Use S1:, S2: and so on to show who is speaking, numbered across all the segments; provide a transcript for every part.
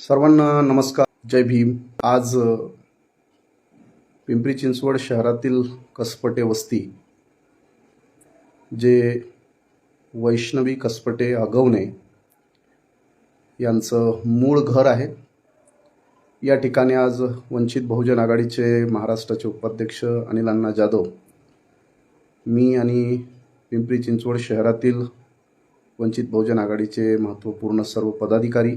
S1: सर्वांना नमस्कार. जय भीम. आज पिंपरी चिंचवड शहरातील कसपटे वस्ती जे वैष्णवी कसपटे अगवणे यांचं मूळ घर आहे. या ठिकाणी आज वंचित बहुजन आघाडीचे महाराष्ट्राचे उपाध्यक्ष अनिल अण्णा जाधव मी आणि पिंपरी चिंचवड शहरातील वंचित बहुजन आघाडीचे महत्त्वपूर्ण सर्व पदाधिकारी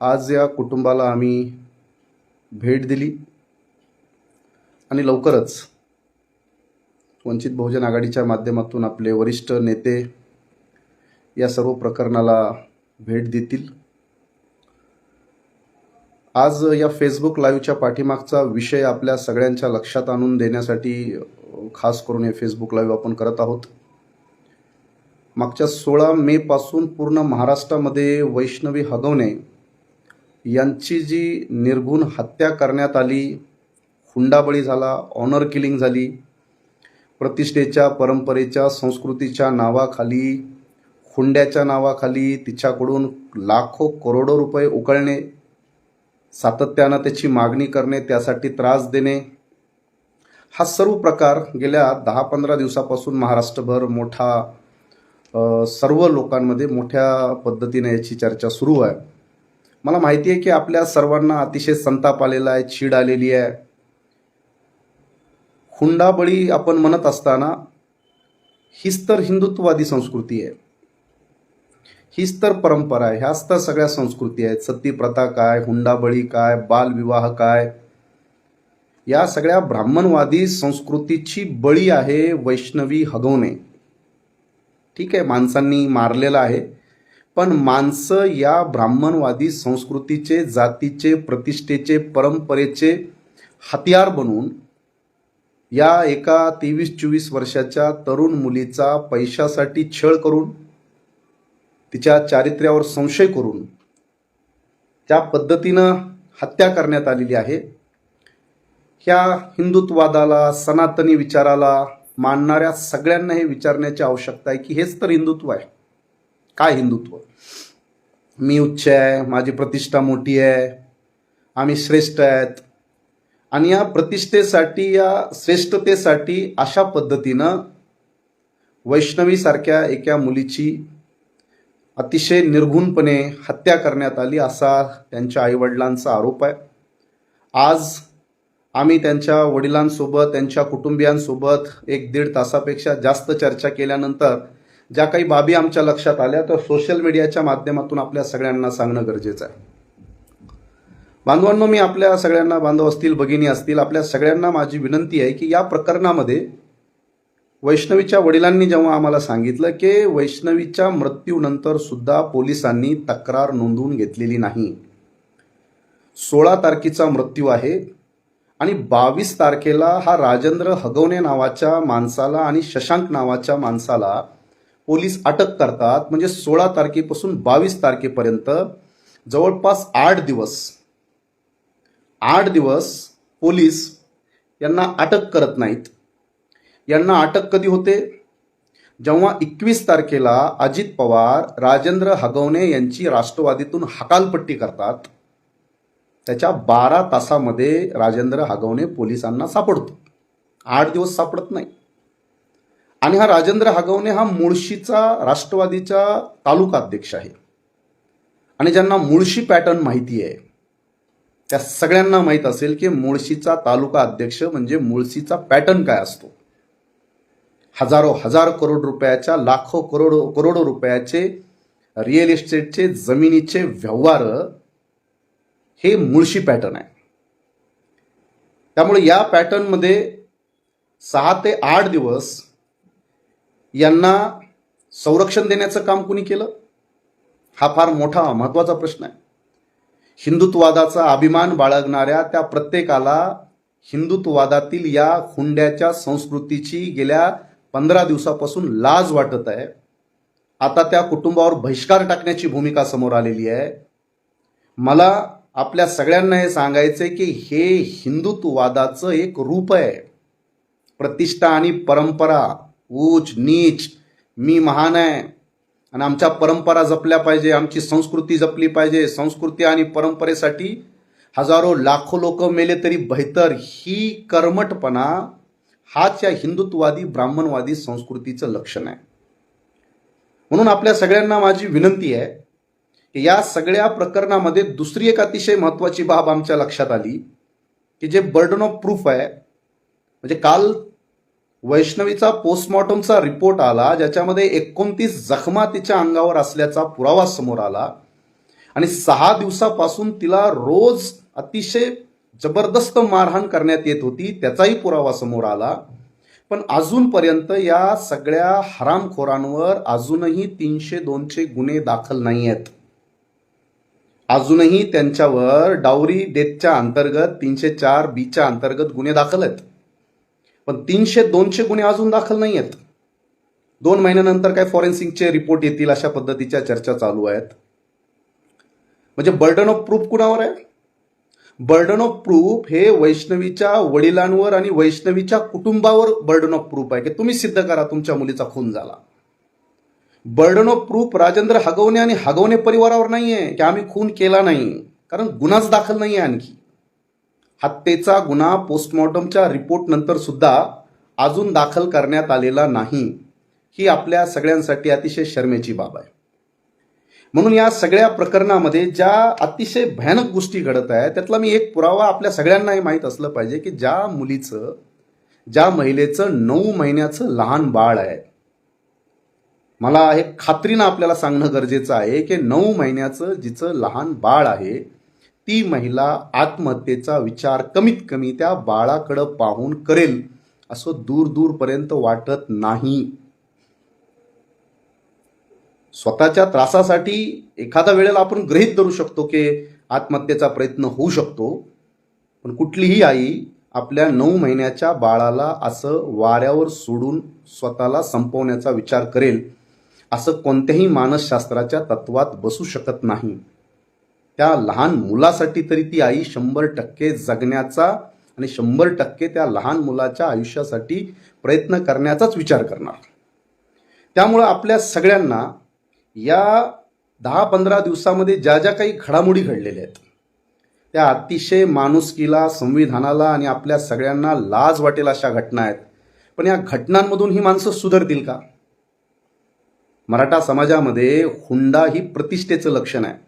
S1: आज या कुटुंबाला आम्ही भेट दिली आणि लवकरच वंचित बहुजन आघाडीच्या माध्यमातून आपले वरिष्ठ नेते या सर्व प्रकरणाला भेट देतील. आज या फेसबुक लाईव्हच्या पाठीमागचा विषय आपल्या सगळ्यांच्या लक्षात आणून देण्यासाठी खास करून हे फेसबुक लाईव्ह आपण करत आहोत. मागच्या सोळा मे पासून पूर्ण महाराष्ट्रामध्ये वैष्णवी हगवणे यांची जी निर्घुण हत्या करण्यात आली हुंडाबळी झाला ऑनर किलिंग झाली प्रतिष्ठेच्या परंपरेच्या संस्कृतीच्या नावाखाली हुंड्याच्या नावाखाली तिच्याकडून लाखो करोडो रुपये उकळणे सातत्यानं त्याची मागणी करणे त्यासाठी त्रास देणे हा सर्व प्रकार गेल्या दहा पंधरा दिवसापासून महाराष्ट्रभर मोठा सर्व लोकांमध्ये मोठ्या पद्धतीने याची चर्चा सुरू आहे. मला माहिती आहे की आपल्या सर्वांना अतिशय संताप आलेला आहे चीड आलेली आहे. हुंडाबळी आपण म्हणत असताना हीच तर हिंदुत्ववादी संस्कृती आहे. हीच तर परंपरा आहे. ह्याच तर सगळ्या संस्कृती आहेत. सती प्रथा काय हुंडाबळी काय बालविवाह काय? या सगळ्या ब्राह्मणवादी संस्कृतीची बळी आहे वैष्णवी हगवणे ठीक आहे माणसांनी मारलेलं आहे. पण माणसं या ब्राह्मणवादी संस्कृतीचे जातीचे प्रतिष्ठेचे परंपरेचे हतियार बनवून या एका तेवीस चोवीस वर्षाच्या तरुण मुलीचा पैशासाठी छळ करून तिच्या चारित्र्यावर संशय करून त्या पद्धतीनं हत्या करण्यात आलेली आहे. ह्या हिंदुत्ववादाला सनातनी विचाराला मानणाऱ्या सगळ्यांना हे विचारण्याची आवश्यकता आहे की हेच तर हिंदुत्व आहे. काय हिंदुत्व? मी उच्च आहे माझी प्रतिष्ठा मोठी आहे आम्ही श्रेष्ठ आहेत. आणि या प्रतिष्ठेसाठी या श्रेष्ठतेसाठी अशा पद्धतीनं वैष्णवीसारख्या एका मुलीची अतिशय निर्घुणपणे हत्या करण्यात आली असा त्यांच्या आईवडिलांचा आरोप आहे. आज आम्ही त्यांच्या वडिलांसोबत त्यांच्या कुटुंबियांसोबत एक दीड तासापेक्षा जास्त चर्चा केल्यानंतर ज्या काही बाबी आमच्या लक्षात आल्या तर सोशल मीडियाच्या माध्यमातून आपल्या सगळ्यांना सांगणं गरजेचं आहे. बांधवांनो मी आपल्या सगळ्यांना बांधव असतील भगिनी असतील आपल्या सगळ्यांना माझी विनंती आहे की या प्रकरणामध्ये वैष्णवीच्या वडिलांनी जेव्हा आम्हाला सांगितलं की वैष्णवीच्या मृत्यूनंतर सुद्धा पोलिसांनी तक्रार नोंदवून घेतलेली नाही. सोळा तारखेचा मृत्यू आहे आणि बावीस तारखेला हा राजेंद्र हगवणे नावाच्या माणसाला आणि शशांक नावाच्या माणसाला पोलीस अटक करतात म्हणजे सोळा तारखेपासून बावीस तारखेपर्यंत जवळपास आठ दिवस आठ दिवस पोलीस यांना अटक करत नाहीत. यांना अटक कधी होते? जेव्हा एकवीस तारखेला अजित पवार राजेंद्र हगवणे यांची राष्ट्रवादीतून हकालपट्टी करतात त्याच्या बारा तासामध्ये राजेंद्र हगवणे पोलिसांना सापडतो. आठ दिवस सापडत नाही. आणि हा राजेंद्र हागवणे हा मुळशीचा राष्ट्रवादीचा तालुका अध्यक्ष आहे. आणि ज्यांना मुळशी पॅटर्न माहिती आहे त्या सगळ्यांना माहीत असेल की मुळशीचा तालुका अध्यक्ष म्हणजे मुळशीचा पॅटर्न काय असतो. हजारो हजार करोड रुपयाच्या लाखो करोड करोडो रुपयाचे रिअल इस्टेटचे जमिनीचे व्यवहार हे मुळशी पॅटर्न आहे. त्यामुळे या पॅटर्नमध्ये सहा ते आठ दिवस यांना संरक्षण देण्याचं काम कुणी केलं? हा फार मोठा महत्त्वाचा प्रश्न आहे. हिंदुत्ववादाचा अभिमान बाळगणाऱ्या त्या प्रत्येकाला हिंदुत्ववादातील या हुंड्याच्या संस्कृतीची गेल्या पंधरा दिवसापासून लाज वाटत आहे. आता त्या कुटुंबावर बहिष्कार टाकण्याची भूमिका समोर आलेली आहे. मला आपल्या सगळ्यांना हे सांगायचं आहे की हे हिंदुत्ववादाचं एक रूप आहे. प्रतिष्ठा आणि परंपरा ऊच नीच मी महान आहे. आणि आमच्या परंपरा जपल्या पाहिजे आमची संस्कृती जपली पाहिजे. संस्कृती आणि परंपरेसाठी हजारो लाखो लोक मेले तरी बेहतर. ही कर्मटपणा हाच या हिंदुत्ववादी ब्राह्मणवादी संस्कृतीचं लक्षण आहे. म्हणून आपल्या सगळ्यांना माझी विनंती आहे की या सगळ्या प्रकरणामध्ये दुसरी एक अतिशय महत्त्वाची बाब आमच्या लक्षात आली की जे बर्डन ऑफ प्रूफ आहे म्हणजे काल वैष्णवीचा पोस्टमॉर्टमचा रिपोर्ट आला ज्याच्यामध्ये एकोणतीस जखमा तिच्या अंगावर असल्याचा पुरावा समोर आला. आणि सहा दिवसापासून तिला रोज अतिशय जबरदस्त मारहाण करण्यात येत होती त्याचाही पुरावा समोर आला. पण अजूनपर्यंत या सगळ्या हरामखोरांवर अजूनही तीनशे दोनशे गुन्हे दाखल नाही आहेत अजूनही त्यांच्यावर डावरी डेथच्या अंतर्गत तीनशे चार बीच्या अंतर्गत गुन्हे दाखल आहेत. पण तीनशे दोनशे गुन्हे अजून दाखल नाही आहेत दोन महिन्यानंतर काय फॉरेन्सिकचे रिपोर्ट येतील अशा पद्धतीच्या चर्चा चालू आहेत. म्हणजे बर्डन ऑफ प्रूफ कुणावर आहे? बर्डन ऑफ प्रूफ हे वैष्णवीच्या वडिलांवर आणि वैष्णवीच्या कुटुंबावर बर्डन ऑफ प्रूफ आहे की तुम्ही सिद्ध करा तुमच्या मुलीचा खून झाला. Burden of proof Rajendra Hagawane आणि हगवणे परिवारावर नाही आहे की आम्ही खून केला नाही. कारण गुन्हाच दाखल नाही आहे आणखी. हत्येचा गुन्हा पोस्टमॉर्टमच्या रिपोर्टनंतर सुद्धा अजून दाखल करण्यात आलेला नाही ही आपल्या सगळ्यांसाठी अतिशय शर्मेची बाब आहे. म्हणून या सगळ्या प्रकरणामध्ये ज्या अतिशय भयानक गोष्टी घडत आहेत त्यातला मी एक पुरावा आपल्या सगळ्यांनाही माहीत असलं पाहिजे की ज्या मुलीचं ज्या महिलेचं नऊ महिन्याचं लहान बाळ आहे. मला हे खात्रीनं आपल्याला सांगणं गरजेचं आहे की नऊ महिन्याचं जिचं लहान बाळ आहे ती महिला आत्महत्येचा विचार कमीत कमी त्या बाळाकडं पाहून करेल असं दूर दूरपर्यंत वाटत नाही. स्वतःच्या त्रासासाठी एखाद्या वेळेला आपण गृहीत धरू शकतो की आत्महत्येचा प्रयत्न होऊ शकतो पण कुठलीही आई आपल्या नऊ महिन्याच्या बाळाला असं वाऱ्यावर सोडून स्वतःला संपवण्याचा विचार करेल असं कोणत्याही मानसशास्त्राच्या तत्वात बसू शकत नाही. त्या लहान मुलासाठी तरी ती आई शंभर टक्के जगण्याचा आणि शंभर टक्के त्या लहान मुलाच्या आयुष्यासाठी प्रयत्न करण्याचाच विचार करणार. त्यामुळं आपल्या सगळ्यांना या दहा पंधरा दिवसामध्ये ज्या ज्या काही घडामोडी घडलेल्या आहेत त्या अतिशय माणुसकीला संविधानाला आणि आपल्या सगळ्यांना लाज वाटेल अशा घटना आहेत. पण या घटनांमधून ही माणसं सुधरतील का? मराठा समाजामध्ये हुंडा ही प्रतिष्ठेचं लक्षण आहे.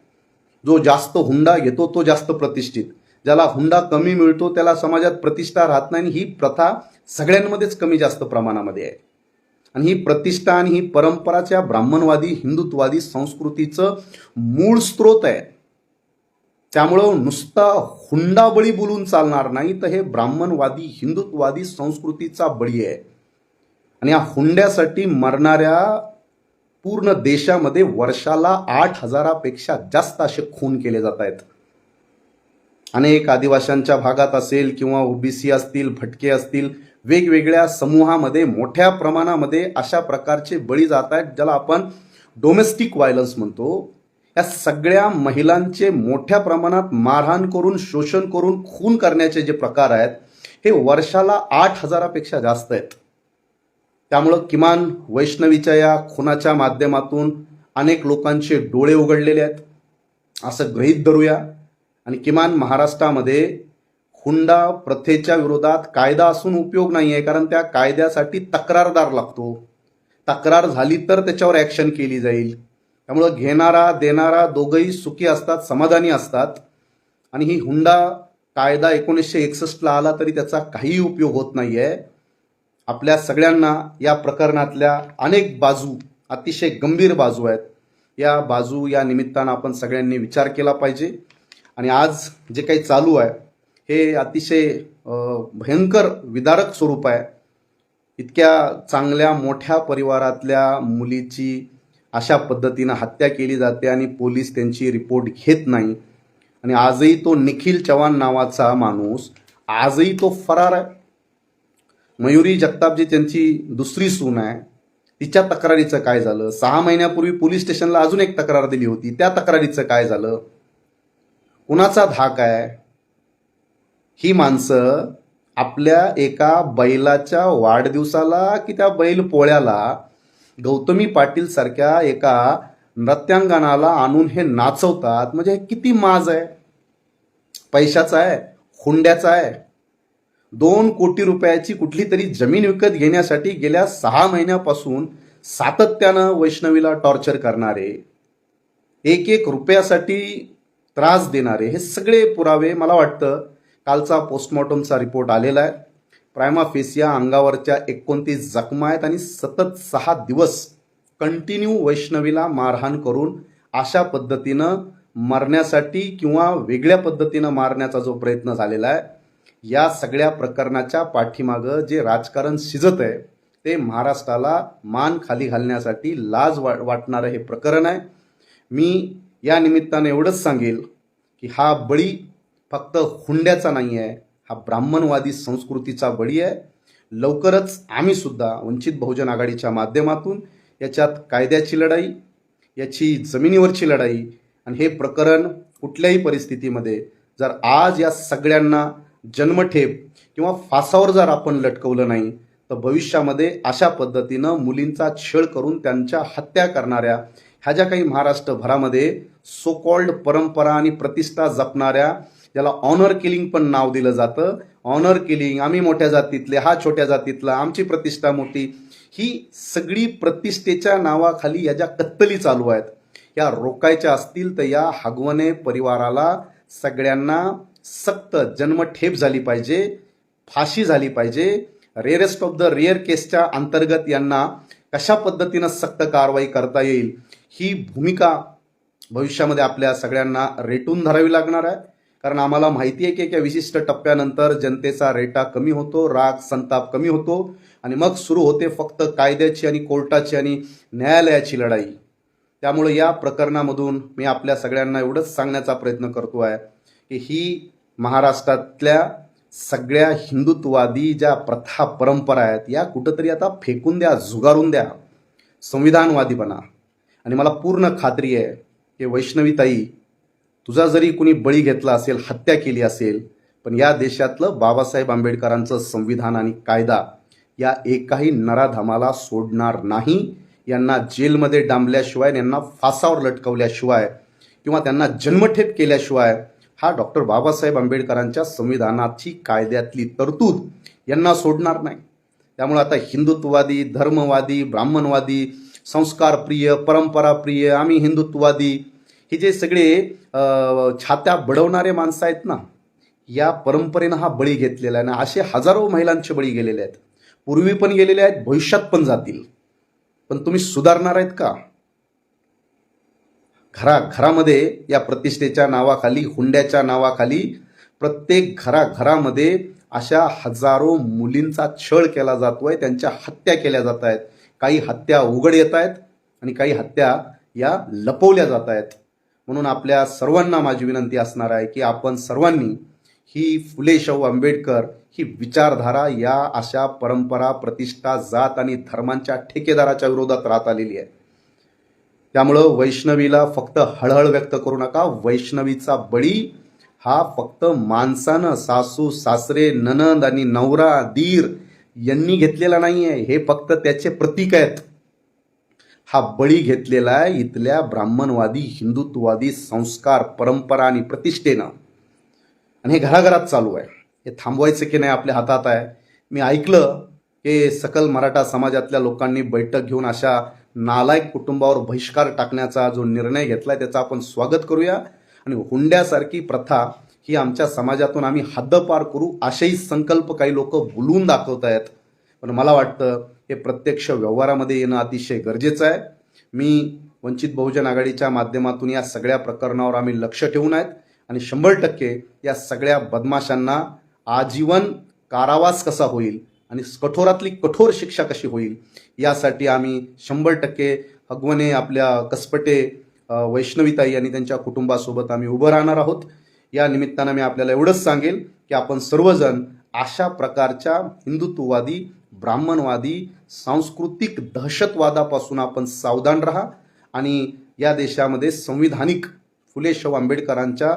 S1: जो जास्त हुंडा घेतो तो जास्त प्रतिष्ठित. ज्याला हुंडा कमी मिळतो त्याला समाजात प्रतिष्ठा राहत नाही आणि ही प्रथा सगळ्यांमध्येच कमी जास्त प्रमाणामध्ये आहे. आणि ही प्रतिष्ठा आणि ही परंपराच्या ब्राह्मणवादी हिंदुत्ववादी संस्कृतीचं मूळ स्रोत आहे. त्यामुळं नुसता हुंडाबळी बोलून चालणार नाही तर हे ब्राह्मणवादी हिंदुत्ववादी संस्कृतीचा बळी आहे. आणि या हुंड्यासाठी मरणाऱ्या पूर्ण देशामध्ये वर्षाला आठ हजारापेक्षा जास्त असे खून केले जात आहेत. अनेक आदिवाशांच्या भागात असेल किंवा ओबीसी असतील भटके असतील वेगवेगळ्या समूहामध्ये मोठ्या प्रमाणामध्ये अशा प्रकारचे बळी जात आहेत ज्याला आपण डोमेस्टिक व्हायलन्स म्हणतो. या सगळ्या महिलांचे मोठ्या प्रमाणात मारहाण करून शोषण करून खून करण्याचे जे प्रकार आहेत हे वर्षाला आठ हजारापेक्षा जास्त आहेत. त्यामुळं किमान वैष्णवीच्या या खुनाच्या माध्यमातून अनेक लोकांचे डोळे उघडलेले आहेत. असं गृहीत धरूया. आणि किमान महाराष्ट्रामध्ये हुंडा प्रथेच्या विरोधात कायदा असून उपयोग नाही आहे कारण त्या कायद्यासाठी तक्रारदार लागतो. तक्रार झाली तर त्याच्यावर ॲक्शन केली जाईल. त्यामुळं घेणारा देणारा दोघंही सुखी असतात समाधानी असतात. आणि ही हुंडा कायदा एकोणीसशे एकसष्टला आला तरी त्याचा काहीही उपयोग होत नाही आहे आपल्या सगळ्यांना या प्रकरणातल्या अनेक बाजू अतिशय गंभीर बाजू आहेत. या बाजू या निमित्तानं आपण सगळ्यांनी विचार केला पाहिजे. आणि आज जे काही चालू आहे हे अतिशय भयंकर विदारक स्वरूप आहे. इतक्या चांगल्या मोठ्या परिवारातल्या मुलीची अशा पद्धतीनं हत्या केली जाते आणि पोलीस त्यांची रिपोर्ट घेत नाही. आणि आजही तो निखिल चव्हाण नावाचा माणूस आजही तो फरार आहे. मयुरी जगतापजी त्यांची दुसरी सून आहे. तिच्या तक्रारीचं काय झालं? सहा महिन्यापूर्वी पोलीस स्टेशनला अजून एक तक्रार दिली होती. त्या तक्रारीचं काय झालं? कुणाचा धाक आहे? ही माणसं आपल्या एका बैलाच्या वाढदिवसाला की त्या बैल पोळ्याला गौतमी पाटील सारख्या एका नृत्यांगणाला आणून हे नाचवतात. म्हणजे किती माज आहे? पैशाचा आहे? हुंड्याचा आहे? दोन कोटी रुपयाची कुठली तरी जमीन विकत घेण्यासाठी गेल्या सहा महिन्यापासून सातत्यानं वैष्णवीला टॉर्चर करणारे एक एक रुपयासाठी त्रास देणारे हे सगळे पुरावे मला वाटतं कालचा पोस्टमॉर्टमचा रिपोर्ट आलेला आहे. प्रायमा फेसिया अंगावरच्या एकोणतीस जखमा आहेत आणि सतत सहा दिवस कंटिन्यू वैष्णवीला मारहाण करून अशा पद्धतीनं मरण्यासाठी किंवा वेगळ्या पद्धतीनं मारण्याचा जो प्रयत्न झालेला आहे या सगळ्या प्रकरणाच्या पाठीमागं जे राजकारण शिजत आहे ते महाराष्ट्राला मान खाली घालण्यासाठी लाज वा वाटणारं हे प्रकरण आहे. मी या निमित्तानं एवढंच सांगेल की हा बळी फक्त हुंड्याचा नाही आहे हा ब्राह्मणवादी संस्कृतीचा बळी आहे. लवकरच आम्ही सुद्धा वंचित बहुजन आघाडीच्या माध्यमातून याच्यात कायद्याची लढाई याची जमिनीवरची लढाई आणि हे प्रकरण कुठल्याही परिस्थितीमध्ये जर आज या सगळ्यांना जन्मठेप किंवा फासावर जर आपण लटकवलं नाही तर भविष्यामध्ये अशा पद्धतीनं मुलींचा छळ करून त्यांच्या हत्या करणाऱ्या ह्या ज्या काही महाराष्ट्रभरामध्ये सो कॉल्ड परंपरा आणि प्रतिष्ठा जपणाऱ्या ज्याला ऑनर किलिंग पण नाव दिलं जातं. ऑनर किलिंग आम्ही मोठ्या जातीतले हा छोट्या जातीतला आमची प्रतिष्ठा मोठी ही सगळी प्रतिष्ठेच्या नावाखाली या ज्या कत्तली चालू आहेत या रोकायच्या असतील तर या हगवणे परिवाराला सगळ्यांना सक्त जन्मठेप झाली पाहिजे फाशी झाली पाहिजे. रेअरेस्ट ऑफ द रेअर केसच्या अंतर्गत यांना कशा पद्धतीनं सक्त कारवाई करता येईल ही भूमिका भविष्यामध्ये आपल्या सगळ्यांना रेटून धरावी लागणार आहे. कारण आम्हाला माहिती आहे की एका विशिष्ट टप्प्यानंतर जनतेचा रेटा कमी होतो राग संताप कमी होतो. आणि मग सुरू होते फक्त कायद्याची आणि कोर्टाची आणि न्यायालयाची लढाई. त्यामुळे या प्रकरणामधून मी आपल्या सगळ्यांना एवढंच सांगण्याचा प्रयत्न करतो आहे. की ही महाराष्ट्रातल्या सगळ्या हिंदुत्ववादी ज्या प्रथा परंपरा आहेत या कुठंतरी आता फेकून द्या झुगारून द्या. संविधानवादी बना आणि मला पूर्ण खात्री आहे की वैष्णवीताई तुझा जरी कुणी बळी घेतला असेल हत्या केली असेल पण या देशातलं बाबासाहेब आंबेडकरांचं संविधान आणि कायदा या एकाही नराधमाला सोडणार नाही. यांना जेलमध्ये डांबल्याशिवाय यांना फासावर लटकवल्याशिवाय किंवा त्यांना जन्मठेप केल्याशिवाय हा डॉक्टर बाबासाहेब आंबेडकरांच्या संविधानाची कायद्यातली तरतूद यांना सोडणार नाही. त्यामुळे आता हिंदुत्ववादी धर्मवादी ब्राह्मणवादी संस्कारप्रिय परंपराप्रिय आम्ही हिंदुत्ववादी हे जे सगळे छात्या बडवणारे माणसं आहेत ना या परंपरेनं हा बळी घेतलेला आहे. ना असे हजारो महिलांचे बळी गेलेले आहेत. पूर्वी पण गेलेले आहेत भविष्यात पण जातील. पण तुम्ही सुधारणार आहेत का? घरा घरामध्ये या प्रतिष्ठेच्या नावाखाली हुंड्याच्या नावाखाली प्रत्येक घराघरामध्ये अशा हजारो मुलींचा छळ केला जातोय त्यांच्या हत्या केल्या जात आहेत. काही हत्या उघड येत आहेत आणि काही हत्या या लपवल्या जात आहेत. म्हणून आपल्या सर्वांना माझी विनंती असणार आहे की आपण सर्वांनी ही फुले शाहू आंबेडकर ही विचारधारा या अशा परंपरा प्रतिष्ठा जात आणि धर्मांच्या ठेकेदाराच्या विरोधात राहत आलेली आहे. त्यामुळं वैष्णवीला फक्त हळहळ व्यक्त करू नका. वैष्णवीचा बळी हा फक्त माणसानं सासू सासरे ननंद आणि नवरा दीर यांनी घेतलेला नाही आहे हे फक्त त्याचे प्रतीक आहेत. हा बळी घेतलेला आहे इथल्या ब्राह्मणवादी हिंदुत्ववादी संस्कार परंपरा आणि प्रतिष्ठेनं. आणि हे घराघरात चालू आहे. हे थांबवायचं की नाही आपल्या हातात आहे. मी ऐकलं की सकल मराठा समाजातल्या लोकांनी बैठक घेऊन अशा नालायक कुटुंबावर बहिष्कार टाकण्याचा जो निर्णय घेतलाय त्याचं आपण स्वागत करूया. आणि हुंड्यासारखी प्रथा ही आमच्या समाजातून आम्ही हद्दपार करू असेही संकल्प काही लोक बोलून दाखवत आहेत. पण मला वाटतं हे प्रत्यक्ष व्यवहारामध्ये येणं अतिशय गरजेचं आहे. मी वंचित बहुजन आघाडीच्या माध्यमातून या सगळ्या प्रकरणावर आम्ही लक्ष ठेवून आहेत. आणि शंभर टक्के या सगळ्या बदमाशांना आजीवन कारावास कसा होईल आणि कठोरातली कठोर शिक्षा कशी होईल यासाठी आम्ही शंभर टक्के हगवणे आपल्या कसपटे वैष्णवीताई आणि त्यांच्या कुटुंबासोबत आम्ही उभं राहणार आहोत. या निमित्तानं मी आपल्याला एवढंच सांगेल की आपण सर्वजण अशा प्रकारच्या हिंदुत्ववादी ब्राह्मणवादी सांस्कृतिक दहशतवादापासून आपण सावधान राहा आणि या देशामध्ये संविधानिक फुले शाहू आंबेडकरांच्या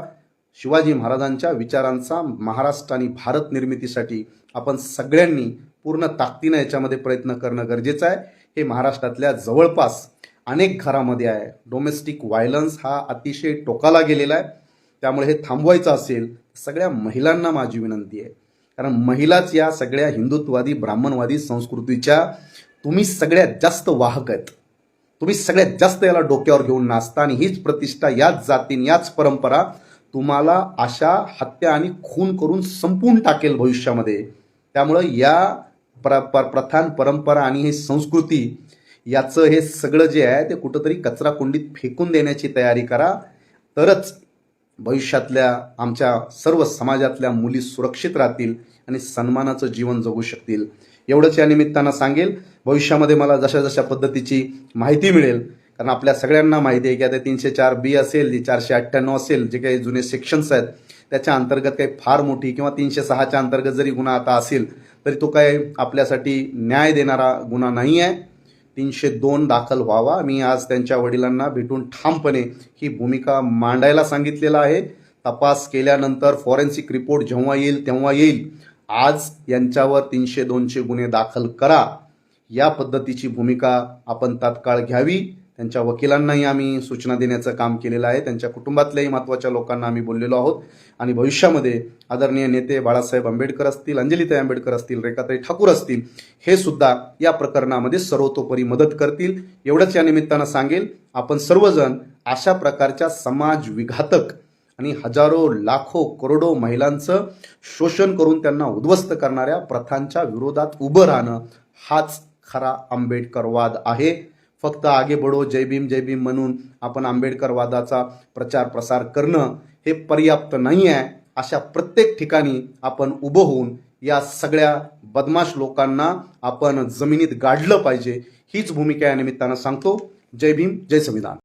S1: शिवाजी महाराजांच्या विचारांचा महाराष्ट्र आणि भारत निर्मितीसाठी आपण सगळ्यांनी पूर्ण ताकदीनं याच्यामध्ये प्रयत्न करणं गरजेचं आहे. हे महाराष्ट्रातल्या जवळपास अनेक घरामध्ये आहे. डोमेस्टिक व्हायलन्स हा अतिशय टोकाला गेलेला आहे. त्यामुळे हे थांबवायचं असेल सगळ्या महिलांना माझी विनंती आहे. कारण महिलाच या सगळ्या हिंदुत्ववादी ब्राह्मणवादी संस्कृतीच्या तुम्ही सगळ्यात जास्त वाहक आहेत. तुम्ही सगळ्यात जास्त याला डोक्यावर घेऊन नाचता आणि हीच प्रतिष्ठा याच जातीन याच परंपरा तुम्हाला अशा हत्या आणि खून करून संपून टाकेल भविष्यामध्ये. त्यामुळं या प्र प्र प्रथान परंपरा आणि हे संस्कृती याचं हे सगळं जे आहे ते कुठंतरी कचरा कुंडीत फेकून देण्याची तयारी करा. तरच भविष्यातल्या आमच्या सर्व समाजातल्या मुली सुरक्षित राहतील आणि सन्मानाचं जीवन जगू शकतील. एवढंच या निमित्तानं सांगेल. भविष्यामध्ये मला जशा जशा पद्धतीची माहिती मिळेल कारण आपल्या सगळ्यांना माहिती आहे की आता तीनशे चार बी असेल जी चारशे अठ्ठ्याण्णव असेल जे काही जुने सेक्शन्स आहेत त्याच्या अंतर्गत काही फार मोठी किंवा तीनशे सहाच्या अंतर्गत जरी गुन्हा आता असेल तरी तो काय आपल्यासाठी न्याय देणारा गुन्हा नाही आहे. तीनशे दोन दाखल व्हावा. मी आज त्यांच्या वडिलांना भेटून ठामपणे ही भूमिका मांडायला सांगितलेलं आहे. तपास केल्यानंतर फॉरेन्सिक रिपोर्ट जेव्हा येईल तेव्हा येईल. आज यांच्यावर तीनशे दोनशे गुन्हे दाखल करा. या पद्धतीची भूमिका आपण तात्काळ घ्यावी. त्यांच्या वकिलांनाही आम्ही सूचना देण्याचं काम केलेलं आहे. त्यांच्या कुटुंबातल्याही महत्त्वाच्या लोकांना आम्ही बोललेलो आहोत. आणि भविष्यामध्ये आदरणीय नेते बाळासाहेब आंबेडकर असतील अंजलीताई आंबेडकर असतील रेखाताई ठाकूर असतील हे सुद्धा या प्रकरणामध्ये सर्वतोपरी मदत करतील. एवढंच या निमित्तानं सांगेल आपण सर्वजण अशा प्रकारच्या समाज विघातक आणि हजारो लाखो करोडो महिलांचं शोषण करून त्यांना उद्ध्वस्त करणाऱ्या प्रथांच्या विरोधात उभं राहणं हाच खरा आंबेडकरवाद आहे. फक्त आगे बढो जय भीम जय भीम म्हणून आपण आंबेडकरवादाचा प्रचार प्रसार करणं हे पर्याप्त नाही आहे अशा प्रत्येक ठिकाणी आपण उभं होऊन या सगळ्या बदमाश लोकांना आपण जमिनीत गाडलं पाहिजे. हीच भूमिका या निमित्तानं सांगतो. जय भीम जय संविधान.